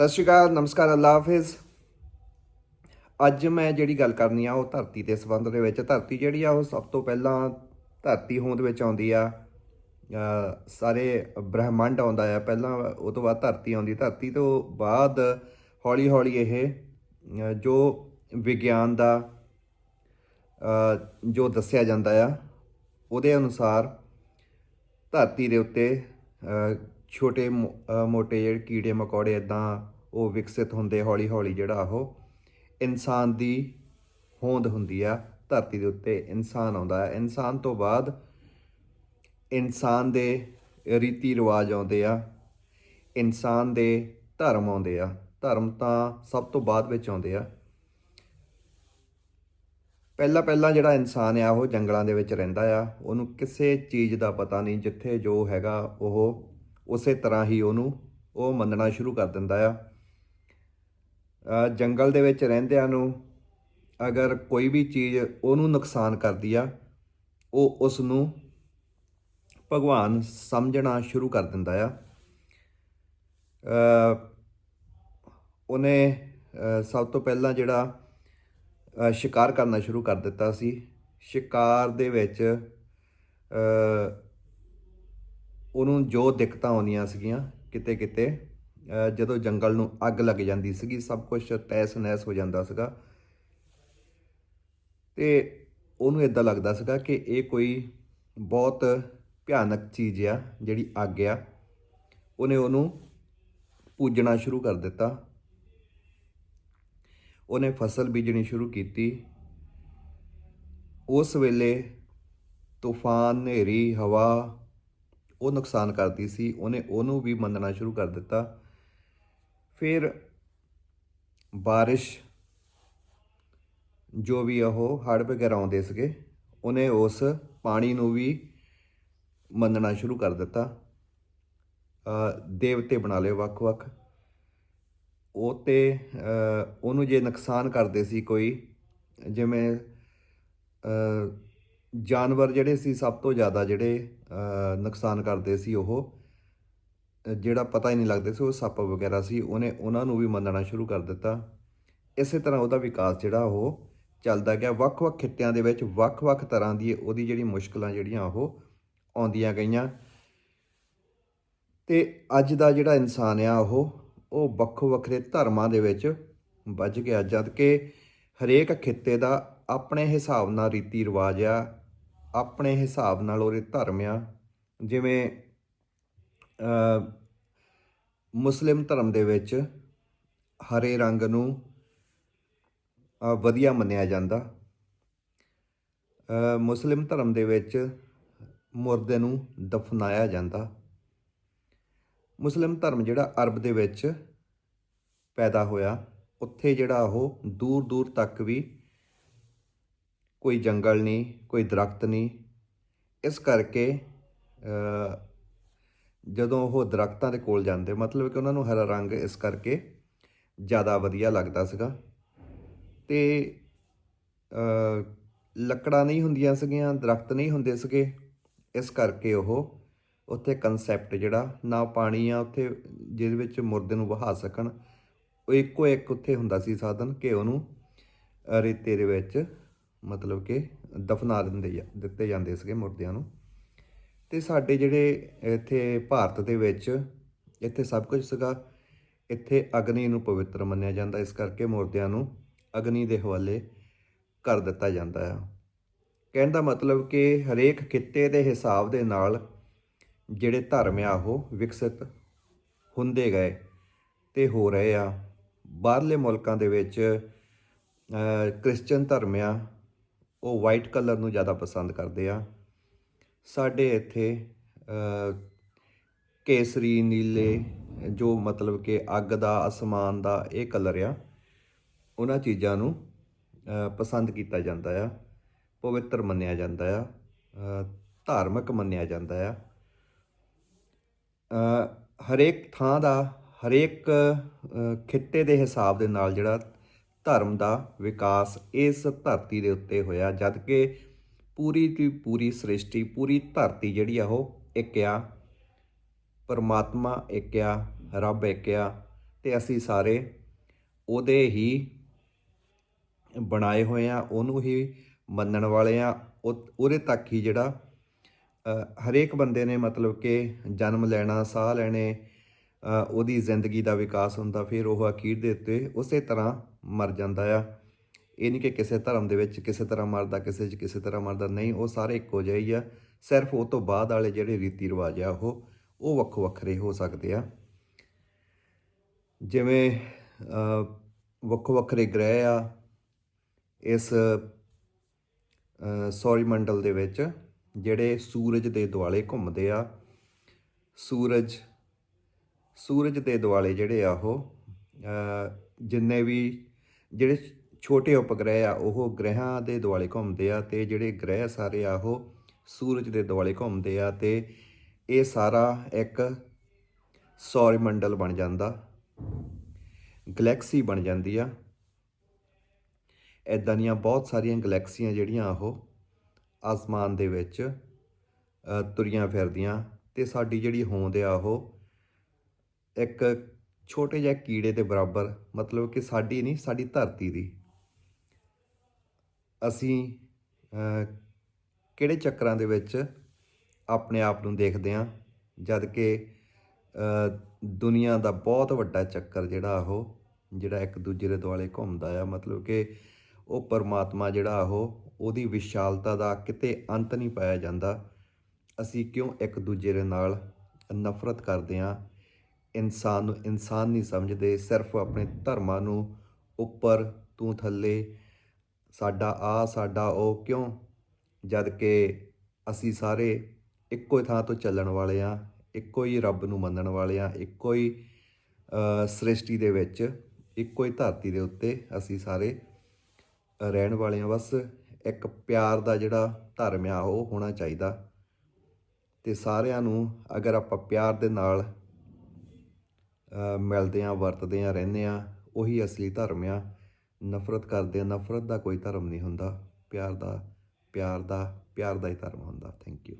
ਸਤਿ ਸ਼੍ਰੀ ਅਕਾਲ, ਨਮਸਕਾਰ, ਅੱਲਾ ਹਾਫਿਜ਼। ਅੱਜ ਮੈਂ ਜਿਹੜੀ ਗੱਲ ਕਰਨੀ ਆ, ਉਹ ਧਰਤੀ ਦੇ ਸੰਬੰਧ ਦੇ ਵਿੱਚ। ਧਰਤੀ ਜਿਹੜੀ ਆ, ਉਹ ਸਭ ਤੋਂ ਪਹਿਲਾਂ ਧਰਤੀ ਹੋਂਦ ਵਿੱਚ ਆਉਂਦੀ ਆ। ਸਾਰੇ ਬ੍ਰਹਿਮੰਡ ਆਉਂਦਾ ਆ। ਪਹਿਲਾਂ ਉਹ ਤੋਂ ਬਾਅਦ ਧਰਤੀ ਆਉਂਦੀ। ਧਰਤੀ ਤੋਂ ਬਾਅਦ ਹੌਲੀ ਹੌਲੀ ਇਹ ਜੋ ਵਿਗਿਆਨ ਦਾ ਜੋ ਦੱਸਿਆ ਜਾਂਦਾ ਆ, ਉਹਦੇ ਅਨੁਸਾਰ ਧਰਤੀ ਦੇ ਉੱਤੇ ਛੋਟੇ ਮੋ- ਮੋਟੇ ਜਿਹੜੇ ਕੀੜੇ ਮਕੌੜੇ ਇਦਾਂ ਉਹ ਵਿਕਸਿਤ ਹੁੰਦੇ ਹੌਲੀ ਹੌਲੀ ਜਿਹੜਾ ਉਹ ਇਨਸਾਨ ਦੀ ਹੋਂਦ ਹੁੰਦੀ ਆ ਧਰਤੀ ਦੇ ਉੱਤੇ ਇਨਸਾਨ ਆਉਂਦਾ ਹੈ। ਇਨਸਾਨ ਤੋਂ ਬਾਅਦ ਇਨਸਾਨ ਦੇ ਰੀਤੀ ਰਿਵਾਜ ਆਉਂਦੇ ਆ, ਇਨਸਾਨ ਦੇ ਧਰਮ ਆਉਂਦੇ ਆ। ਧਰਮ ਤਾਂ ਸਭ ਤੋਂ ਬਾਅਦ ਵਿੱਚ ਆਉਂਦੇ ਆ। ਪਹਿਲਾ ਪਹਿਲਾ ਜਿਹੜਾ ਇਨਸਾਨ ਆ ਉਹ ਜੰਗਲਾਂ ਦੇ ਵਿੱਚ ਰਹਿੰਦਾ ਆ। ਉਹਨੂੰ ਕਿਸੇ ਚੀਜ਼ ਦਾ ਪਤਾ ਨਹੀਂ, ਜਿੱਥੇ ਜੋ ਹੈਗਾ ਉਹ ਉਸੇ ਤਰ੍ਹਾਂ ਹੀ ਉਹਨੂੰ ਉਹ ਮੰਨਣਾ ਸ਼ੁਰੂ ਕਰ ਦਿੰਦਾ ਆ। ਜੰਗਲ ਦੇ ਵਿੱਚ ਰਹਿੰਦਿਆਂ ਨੂੰ ਅਗਰ ਕੋਈ ਵੀ ਚੀਜ਼ ਉਹਨੂੰ ਨੁਕਸਾਨ ਕਰਦੀ ਆ, ਉਹ ਉਸ ਨੂੰ ਭਗਵਾਨ ਸਮਝਣਾ ਸ਼ੁਰੂ ਕਰ ਦਿੰਦਾ ਆ। ਉਹਨੇ ਸਭ ਤੋਂ ਪਹਿਲਾਂ ਜਿਹੜਾ ਸ਼ਿਕਾਰ ਕਰਨਾ ਸ਼ੁਰੂ ਕਰ ਦਿੱਤਾ ਸੀ। ਸ਼ਿਕਾਰ ਦੇ ਵਿੱਚ ਉਹਨੂੰ ਜੋ ਦਿੱਕਤਾਂ ਆਉਂਦੀਆਂ ਸੀਗੀਆਂ ਕਿਤੇ ਕਿਤੇ ਜਦੋਂ ਜੰਗਲ ਨੂੰ ਅੱਗ ਲੱਗ ਜਾਂਦੀ ਸੀਗੀ, ਸਭ ਕੁਝ ਤੈਸ ਨੈਸ ਹੋ ਜਾਂਦਾ ਸੀਗਾ। ਤੇ ਉਹਨੂੰ ਇਦਾਂ ਲੱਗਦਾ ਸੀਗਾ ਕਿ ਇਹ ਕੋਈ ਬਹੁਤ ਭਿਆਨਕ ਚੀਜ਼ ਆ, ਜਿਹੜੀ ਅੱਗ ਆ। ਉਹਨੇ ਉਹਨੂੰ ਪੂਜਣਾ ਸ਼ੁਰੂ ਕਰ ਦਿੱਤਾ। ਉਹਨੇ ਫਸਲ ਬੀਜਣੀ ਸ਼ੁਰੂ ਕੀਤੀ। ਉਸ ਵੇਲੇ ਤੂਫਾਨ, ਹਨੇਰੀ, ਹਵਾ ਉਹ ਨੁਕਸਾਨ ਕਰਦੀ ਸੀ, ਉਹਨੇ ਉਹਨੂੰ ਵੀ ਮੰਨਣਾ ਸ਼ੁਰੂ ਕਰ ਦਿੱਤਾ। ਫਿਰ ਬਾਰਿਸ਼, ਜੋ ਵੀ ਉਹ ਹੜ੍ਹ ਵਗੈਰਾ ਆਉਂਦੇ ਸੀਗੇ, ਉਹਨੇ ਉਸ ਪਾਣੀ ਨੂੰ ਵੀ ਮੰਨਣਾ ਸ਼ੁਰੂ ਕਰ ਦਿੱਤਾ। ਦੇਵਤੇ ਬਣਾ ਲਏ ਵੱਖ-ਵੱਖ। ਉਹ ਤੇ ਉਹਨੂੰ ਜੇ ਨੁਕਸਾਨ ਕਰਦੇ ਸੀ ਕੋਈ, ਜਿਵੇਂ ਜਾਨਵਰ ਜਿਹੜੇ ਸੀ, ਸਭ ਤੋਂ ਜ਼ਿਆਦਾ ਜਿਹੜੇ ਨੁਕਸਾਨ ਕਰਦੇ ਸੀ ਉਹ ਜਿਹੜਾ ਪਤਾ ਹੀ ਨਹੀਂ ਲੱਗਦੇ ਸੀ, ਉਹ ਸੱਪ ਵਗੈਰਾ ਸੀ, ਉਹਨੇ ਉਹਨਾਂ ਨੂੰ ਵੀ ਮੰਨਣਾ ਸ਼ੁਰੂ ਕਰ ਦਿੱਤਾ। ਇਸੇ ਤਰ੍ਹਾਂ ਉਹਦਾ ਵਿਕਾਸ ਜਿਹੜਾ ਉਹ ਚੱਲਦਾ ਗਿਆ। ਵੱਖ-ਵੱਖ ਖਿੱਤਿਆਂ ਦੇ ਵਿੱਚ ਵੱਖ-ਵੱਖ ਤਰ੍ਹਾਂ ਦੀ ਉਹਦੀ ਜਿਹੜੀ ਮੁਸ਼ਕਲਾਂ ਜਿਹੜੀਆਂ ਉਹ ਆਉਂਦੀਆਂ ਗਈਆਂ। ਤੇ ਅੱਜ ਦਾ ਜਿਹੜਾ ਇਨਸਾਨ ਆ ਉਹ ਉਹ ਵੱਖੋ ਵੱਖਰੇ ਧਰਮਾਂ ਦੇ ਵਿੱਚ ਵੱਜ ਗਿਆ। ਜਦ ਕਿ ਹਰੇਕ ਖਿੱਤੇ ਦਾ ਆਪਣੇ ਹਿਸਾਬ ਨਾਲ ਰੀਤੀ ਰਿਵਾਜ ਆ ਆਪਣੇ ਹਿਸਾਬ ਨਾਲ ਉਹਦੇ ਧਰਮ ਆ। ਜਿਵੇਂ ਮੁਸਲਿਮ ਧਰਮ ਦੇ ਵਿੱਚ ਹਰੇ ਰੰਗ ਨੂੰ ਵਧੀਆ ਮੰਨਿਆ ਜਾਂਦਾ। ਮੁਸਲਿਮ ਧਰਮ ਦੇ ਵਿੱਚ ਮੁਰਦੇ ਨੂੰ ਦਫਨਾਇਆ ਜਾਂਦਾ। ਮੁਸਲਿਮ ਧਰਮ ਜਿਹੜਾ ਅਰਬ ਦੇ ਵਿੱਚ ਪੈਦਾ ਹੋਇਆ, ਉੱਥੇ ਜਿਹੜਾ ਉਹ ਦੂਰ ਦੂਰ ਤੱਕ ਵੀ ਕੋਈ ਜੰਗਲ ਨਹੀਂ, ਕੋਈ ਦਰਖਤ ਨਹੀਂ। ਇਸ ਕਰਕੇ ਜਦੋਂ ਉਹ ਦਰਖਤਾਂ ਦੇ ਕੋਲ ਜਾਂਦੇ, ਮਤਲਬ ਕਿ ਉਹਨਾਂ ਨੂੰ ਹਰਾ ਰੰਗ ਇਸ ਕਰਕੇ ਜ਼ਿਆਦਾ ਵਧੀਆ ਲੱਗਦਾ ਸੀਗਾ। ਤੇ ਲੱਕੜਾਂ ਨਹੀਂ ਹੁੰਦੀਆਂ ਸੀਗੀਆਂ, ਦਰਖਤ ਨਹੀਂ ਹੁੰਦੇ ਸੀਗੇ। ਇਸ ਕਰਕੇ ਉਹ ਉੱਥੇ ਕਨਸੈਪਟ ਜਿਹੜਾ, ਨਾ ਪਾਣੀ ਆ ਉੱਥੇ, ਜਿਹਦੇ ਵਿੱਚ ਮੁਰਦੇ ਨੂੰ ਵਹਾ ਸਕਣ। ਉਹ ਇੱਕੋ ਇੱਕ ਉੱਥੇ ਹੁੰਦਾ ਸੀ ਸਾਧਨ ਕਿ ਉਹਨੂੰ ਰੇਤੇ ਦੇ ਵਿੱਚ ਮਤਲਬ ਕਿ ਦਫਨਾ ਦਿੰਦੇ ਜਾ- ਦਿੱਤੇ ਜਾਂਦੇ ਸੀਗੇ ਮੁਰਦਿਆਂ ਨੂੰ। ਤੇ ਸਾਡੇ ਜਿਹੜੇ ਇੱਥੇ ਭਾਰਤ ਦੇ ਵਿੱਚ ਇੱਥੇ ਸਭ ਕੁਝ ਸੀਗਾ। ਇੱਥੇ ਅਗਨੀ ਨੂੰ ਪਵਿੱਤਰ ਮੰਨਿਆ ਜਾਂਦਾ ਇਸ ਕਰਕੇ ਮੁਰਦਿਆਂ ਨੂੰ ਅਗਨੀ ਦੇ ਹਵਾਲੇ ਕਰ ਦਿੱਤਾ ਜਾਂਦਾ ਆ। ਕਹਿਣ ਦਾ ਮਤਲਬ ਕਿ ਹਰੇਕ ਖਿੱਤੇ ਦੇ ਹਿਸਾਬ ਦੇ ਨਾਲ ਜਿਹੜੇ ਧਰਮ ਆ ਉਹ ਵਿਕਸਿਤ ਹੁੰਦੇ ਗਏ ਤੇ ਹੋ ਰਹੇ ਆ। ਬਾਹਰਲੇ ਮੁਲਕਾਂ ਦੇ ਵਿੱਚ ਅ, ਕ੍ਰਿਸਚੀਅਨ ਧਰਮ ਆ ਉਹ ਵਾਈਟ ਕਲਰ ਨੂੰ ਜ਼ਿਆਦਾ ਪਸੰਦ ਕਰਦੇ ਆ। ਸਾਡੇ ਇੱਥੇ ਕੇਸਰੀ, ਨੀਲੇ, ਜੋ ਮਤਲਬ ਕਿ ਅੱਗ ਦਾ, ਅਸਮਾਨ ਦਾ ਇਹ ਕਲਰ ਆ, ਉਹਨਾਂ ਚੀਜ਼ਾਂ ਨੂੰ ਪਸੰਦ ਕੀਤਾ ਜਾਂਦਾ ਆ। ਪਵਿੱਤਰ ਮੰਨਿਆ ਜਾਂਦਾ ਆ ਧਾਰਮਿਕ ਮੰਨਿਆ ਜਾਂਦਾ ਆ। ਹਰੇਕ ਥਾਂ ਦਾ, ਹਰੇਕ ਖਿੱਤੇ ਦੇ ਹਿਸਾਬ ਦੇ ਨਾਲ ਜਿਹੜਾ ਧਰਮ ਦਾ ਵਿਕਾਸ ਇਸ ਧਰਤੀ ਦੇ ਉੱਤੇ ਹੋਇਆ, ਜਦ ਕਿ ਪੂਰੀ ਦੀ ਪੂਰੀ ਸ੍ਰਿਸ਼ਟੀ, ਪੂਰੀ ਧਰਤੀ ਜਿਹੜੀ ਆ ਉਹ ਇੱਕ ਆ ਪਰਮਾਤਮਾ ਇੱਕ ਆ ਰੱਬ ਇੱਕ ਆ ਤੇ ਅਸੀਂ ਸਾਰੇ ਉਹਦੇ ਹੀ ਬਣਾਏ ਹੋਏ ਆ, ਉਹਨੂੰ ਹੀ ਮੰਨਣ ਵਾਲੇ ਆ, ਉਹ- ਉਹਦੇ ਤੱਕ ਹੀ ਜਿਹੜਾ ਹਰੇਕ ਬੰਦੇ ਨੇ ਮਤਲਬ ਕਿ ਜਨਮ ਲੈਣਾ, ਸਾਹ ਲੈਣੇ ਉਹਦੀ ਜ਼ਿੰਦਗੀ ਦਾ ਵਿਕਾਸ ਹੁੰਦਾ, ਫਿਰ ਉਹ ਅਖੀਰ ਦੇ ਉੱਤੇ ਉਸੇ ਤਰ੍ਹਾਂ ਮਰ ਜਾਂਦਾ ਆ। ਇਹ ਨਹੀਂ ਕਿ ਕਿਸੇ ਧਰਮ ਦੇ ਵਿੱਚ ਕਿਸੇ ਤਰ੍ਹਾਂ ਮਰਦਾ, ਕਿਸੇ 'ਚ ਕਿਸੇ ਤਰ੍ਹਾਂ ਮਰਦਾ, ਨਹੀਂ, ਉਹ ਸਾਰੇ ਇੱਕੋ ਜਿਹੇ ਹੀ ਆ। ਸਿਰਫ ਉਹ ਤੋਂ ਬਾਅਦ ਵਾਲੇ ਜਿਹੜੇ ਰੀਤੀ ਰਿਵਾਜ ਆ ਉਹ ਉਹ ਵੱਖੋ ਵੱਖਰੇ ਹੋ ਸਕਦੇ ਆ। ਜਿਵੇਂ ਵੱਖੋ ਵੱਖਰੇ ਗ੍ਰਹਿ ਆ, ਇਸ ਸੌਰੀ ਮੰਡਲ ਦੇ ਵਿੱਚ ਜਿਹੜੇ ਸੂਰਜ ਦੇ ਦੁਆਲੇ ਘੁੰਮਦੇ ਆ, ਸੂਰਜ ਸੂਰਜ ਦੇ ਦੁਆਲੇ ਜਿਹੜੇ ਆ ਉਹ ਜਿੰਨੇ ਵੀ ਜਿਹੜੇ ਛੋਟੇ ਉਪਗ੍ਰਹਿ ਆ, ਉਹ ਗ੍ਰਹਿਾਂ ਦੇ ਦੁਆਲੇ ਘੁੰਮਦੇ ਆ ਤੇ ਜਿਹੜੇ ਗ੍ਰਹਿ ਸਾਰੇ ਆ, ਉਹ ਸੂਰਜ ਦੇ ਦੁਆਲੇ ਘੁੰਮਦੇ ਆ ਤੇ ਇਹ ਸਾਰਾ ਇੱਕ ਸੌਰ ਮੰਡਲ ਬਣ ਜਾਂਦਾ, ਗਲੈਕਸੀ ਬਣ ਜਾਂਦੀ ਆ। ਇਦਾਂ ਦੀਆਂ ਬਹੁਤ ਸਾਰੀਆਂ ਗਲੈਕਸੀਆਂ ਜਿਹੜੀਆਂ ਉਹ ਆਸਮਾਨ ਦੇ ਵਿੱਚ ਤੁਰੀਆਂ ਫਿਰਦੀਆਂ ਤੇ ਸਾਡੀ ਜਿਹੜੀ ਹੋਂਦ ਆ ਉਹ ਇੱਕ ਛੋਟੇ ਜਿਹੇ ਕੀੜੇ ਦੇ ਬਰਾਬਰ, ਮਤਲਬ ਕਿ ਸਾਡੀ ਨਹੀਂ, ਸਾਡੀ ਧਰਤੀ ਦੀ। ਅਸੀਂ ਕਿਹੜੇ ਚੱਕਰਾਂ ਦੇ ਵਿੱਚ ਆਪਣੇ ਆਪ ਨੂੰ ਦੇਖਦੇ ਹਾਂ, ਜਦ ਕਿ ਦੁਨੀਆ ਦਾ ਬਹੁਤ ਵੱਡਾ ਚੱਕਰ ਜਿਹੜਾ ਉਹ, ਜਿਹੜਾ ਇੱਕ ਦੂਜੇ ਦੇ ਦੁਆਲੇ ਘੁੰਮਦਾ ਆ, ਮਤਲਬ ਕਿ ਉਹ ਪਰਮਾਤਮਾ ਜਿਹੜਾ ਉਹ, ਉਹਦੀ ਵਿਸ਼ਾਲਤਾ ਦਾ ਕਿਤੇ ਅੰਤ ਨਹੀਂ ਪਾਇਆ ਜਾਂਦਾ। ਅਸੀਂ ਕਿਉਂ ਇੱਕ ਦੂਜੇ ਦੇ ਨਾਲ ਨਫ਼ਰਤ ਕਰਦੇ ਹਾਂ ਇਨਸਾਨ ਨੂੰ ਇਨਸਾਨ ਨਹੀਂ ਸਮਝਦੇ, ਸਿਰਫ ਆਪਣੇ ਧਰਮਾਂ ਨੂੰ ਉੱਪਰ ਤੂੰ ਥੱਲੇ, ਸਾਡਾ ਆ, ਸਾਡਾ ਉਹ, ਕਿਉਂ? ਜਦ ਕਿ ਅਸੀਂ ਸਾਰੇ ਇੱਕੋ ਹੀ ਥਾਂ ਤੋਂ ਚੱਲਣ ਵਾਲੇ ਆ ਇੱਕੋ ਹੀ ਰੱਬ ਨੂੰ ਮੰਨਣ ਵਾਲੇ ਆ ਇੱਕੋ ਹੀ ਸ੍ਰਿਸ਼ਟੀ ਦੇ ਵਿੱਚ, ਇੱਕੋ ਹੀ ਧਰਤੀ ਦੇ ਉੱਤੇ ਅਸੀਂ ਸਾਰੇ ਰਹਿਣ ਵਾਲੇ ਆ ਬਸ ਇੱਕ ਪਿਆਰ ਦਾ ਜਿਹੜਾ ਧਰਮ ਆ, ਉਹ ਹੋਣਾ ਚਾਹੀਦਾ ਤੇ ਸਾਰਿਆਂ ਨੂੰ ਅਗਰ ਆਪਾਂ ਪਿਆਰ ਦੇ ਨਾਲ ਮਿਲਦੇ ਆ, ਵਰਤਦੇ ਆ, ਰਹਿੰਦੇ ਆ, ਉਹੀ ਅਸਲੀ ਧਰਮ ਆ। ਨਫ਼ਰਤ ਕਰਦੇ ਆ, ਨਫ਼ਰਤ ਦਾ ਕੋਈ ਧਰਮ ਨਹੀਂ ਹੁੰਦਾ। ਪਿਆਰ ਦਾ ਪਿਆਰ ਦਾ ਪਿਆਰ ਦਾ ਹੀ ਧਰਮ ਹੁੰਦਾ। Thank you